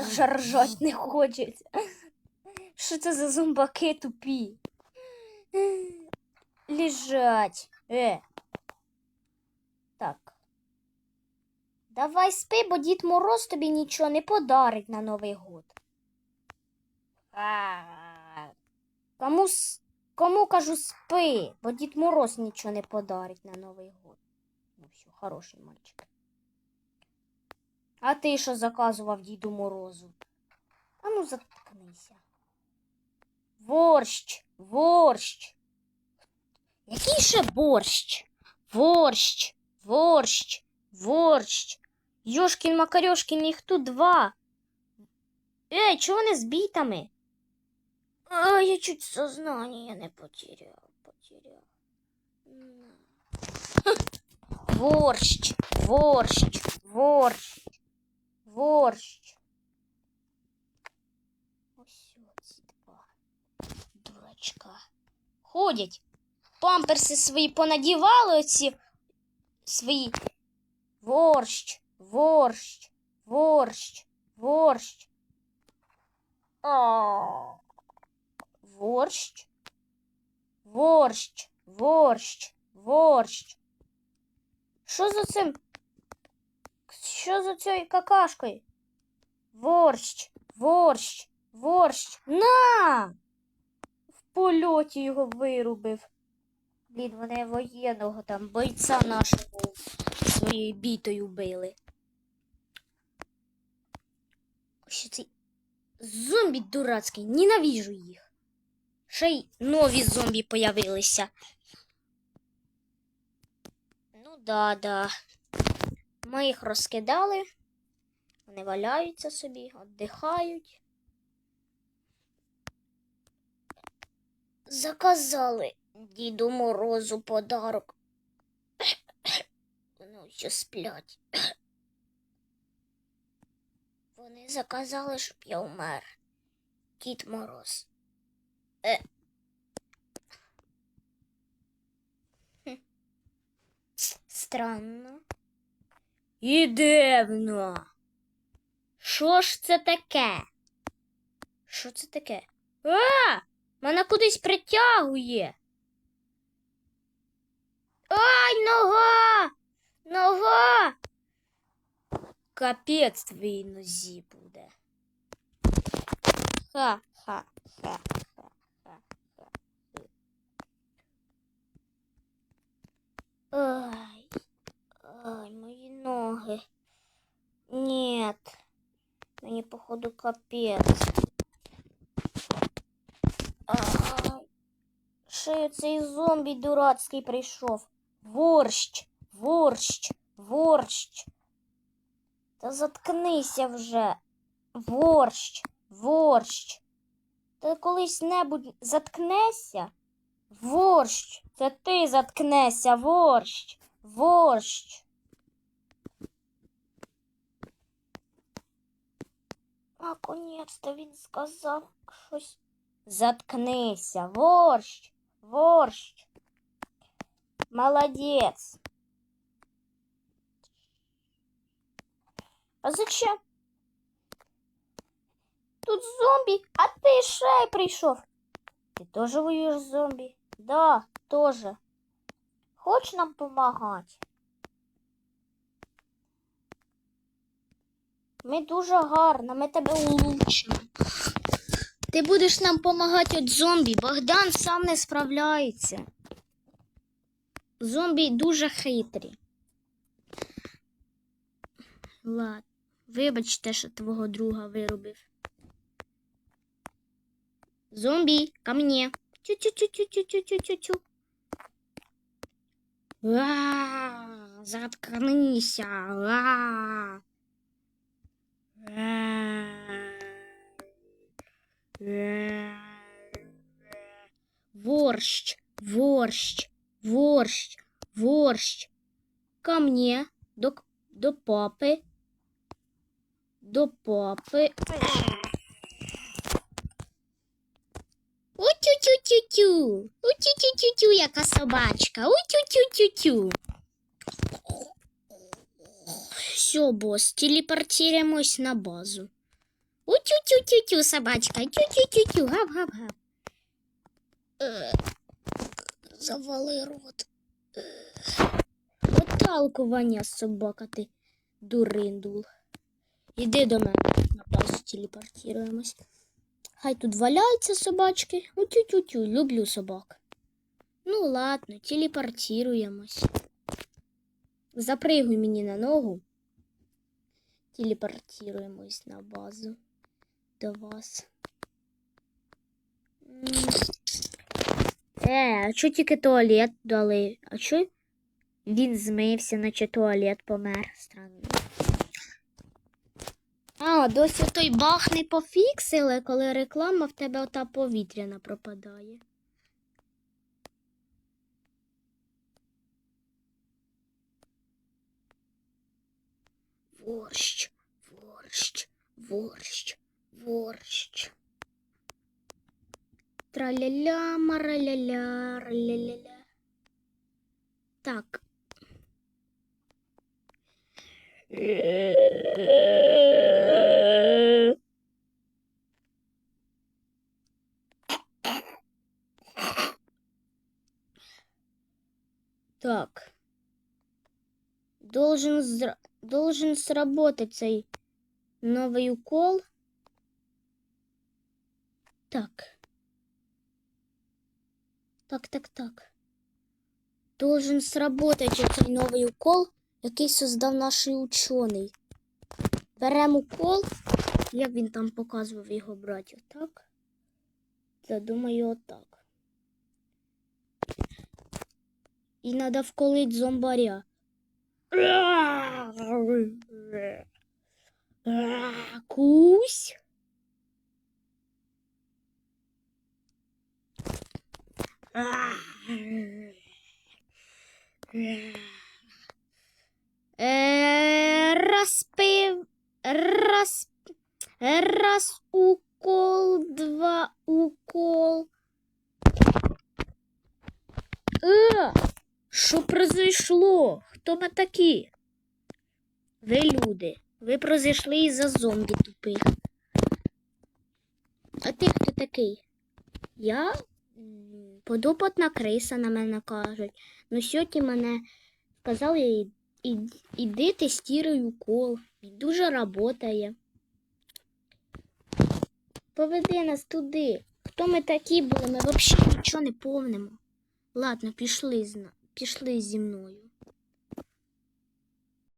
Вже ржать не хочеться. Що це за зомбаки тупі? Лежать. Е. Так. Давай спи, бо Дід Мороз тобі нічого не подарить на Новий год. Кому, кому кажу спи, бо Дід Мороз нічого не подарить на Новий год. Ну все, хороший мальчик. А ти що заказував Діду Морозу? А ну заткнися. Борщ, борщ. Який ще борщ? Борщ, борщ, борщ. Йошкін Макарьошкін, їх тут два. Ей, чого не з бітами? А, я чуть сознание не потерял. На. Борщ, борщ, борщ, борщ. Ось ці два дурачка. Ходять. Памперси свої понадівали оці свої. Борщ, борщ, борщ, борщ. А. Борщ. Борщ, борщ, борщ. Що за цим? Що за цією какашкою? Борщ, борщ, борщ. На! В польоті його вирубив. Блін, вони воєнного там бойця нашого своєю бітою били. Що цей зомбі дурацький, ненавіжу їх. Ще й нові зомбі появилися. Ну да, да. Ми їх розкидали. Вони валяються собі, віддихають. Заказали Діду Морозу подарок. Ну, що сплять. Вони заказали, щоб я умер. Дід Мороз. Е. Странно. І дивно. Що ж це таке? Що це таке? А! Мене кудись притягує. Ай, нога! Нога! Капець твоїй нозі буде. Ха-ха-ха. Ай, ай, мої ноги. Нет. Мені, походу, капець. Ай. Ще цей зомбі дурацький прийшов. Ворщ, ворщ, ворщ. Та заткнися вже. Ворщ, ворщ. Ти колись небудь заткнешся? Ворщ, це ти заткнешся, ворщ, ворщ. Наконець-то він сказав щось. Заткнися, ворщ, ворщ. Молодець. А зачем? Тут зомбі, а ти ще й прийшов. Ти теж воюєш з зомбі? Да, тоже. Хочеш нам помагати? Ми дуже гарно, ми тебе улучшимо. Ти будеш нам помагати від зомбі. Богдан сам не справляється. Зомбі дуже хитрі. Ладно, вибачте, що твого друга виробив. Зомбі, ко мне. Тю-тю-тю-тю-тю-тю-тю-тю. Ва, заткнися. Ва. Ворщ, ворщ, ворщ, ворщ. Ко мне, до, до папы, до папы. У-тю-тю-тю-тю, у-тю-тю-тю-тю, яка собачка, у-тю-тю-тю-тю. Все, босс, телепортируемся на базу. Тю-тю-тю-тю, собачка. Тю-тю-тю-тю. Гав-гав-гав. Е, Завали рот. Е. Оталкування собака ти, дуриндул. Іди до мене, на базу телепортуємось. Хай тут валяються собачки. У тю-тю-тю, люблю собак. Ну ладно, телепортуємось. Запригуй мені на ногу. Телепортуємось на базу до вас. Е, а чо тільки туалет дали? А чо він змився, наче туалет помер? Странно. А, досі той бах не пофіксили, коли реклама в тебе ота повітряна пропадає. Борщ, борщ, борщ, борщ. Траля-ля, мараля-ля, раля-ля-ля. Так. Так. Должен. Должен сработать цей новий укол. Так. Так, так, так. Должен сработать цей новий укол, який создав наш учений. Беремо укол, як він там показував його брати, отак. Та думаю, отак. І треба вколить зомбаря. Розпив. Раз. Раз укол, два укол. Е, що произошло? Хто ми такі? Ви люди. Ви произошли із-за зомбі тупих. А ти хто такий? Я М, подопитна криса на мене кажуть. Ну сьогодні мене сказали, «І- і- іди тестіруй укол. Він дуже работає. Поведи нас туди. Хто ми такі були? Ми взагалі нічого не помнимо. Ладно, пішли, пішли зі мною.